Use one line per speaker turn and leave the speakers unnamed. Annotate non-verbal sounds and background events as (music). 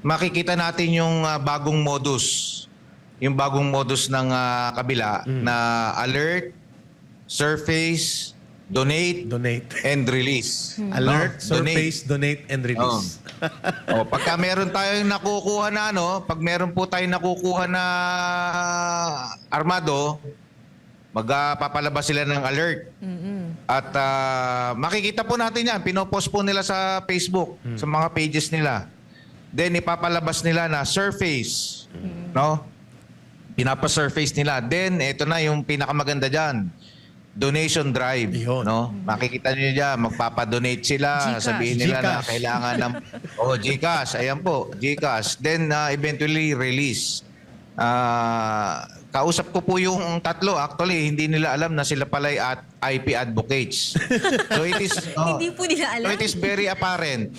makikita natin yung ah, bagong modus. Yung bagong modus ng ah, kabila na alert, surface, donate,
Donate.
and release.
Alert,
No?
surface, donate, and release.
o, pagka meron tayong nakukuha na ano, pag meron po tayong nakukuha na armado, magpapalabas sila ng alert. At ah, makikita po natin yan. Pinopost po nila sa Facebook, sa mga pages nila. Then ipapalabas nila na surface. No? Pinapa-surface nila. Then, ito na yung pinakamaganda dyan. Donation drive.
Yun.
No? Makikita niyo dyan, magpapadonate sila.
Gcash.
Sabihin nila na
Gcash.
kailangan ng... (laughs) oh, Gcash. Ayan po, Gcash. Then, ah, eventually, release. Ah, kausap ko po yung tatlo. Actually, hindi nila alam na sila pala ay at IP advocates. (laughs) so it is... oh,
Hindi po nila
so
alam.
it is very apparent.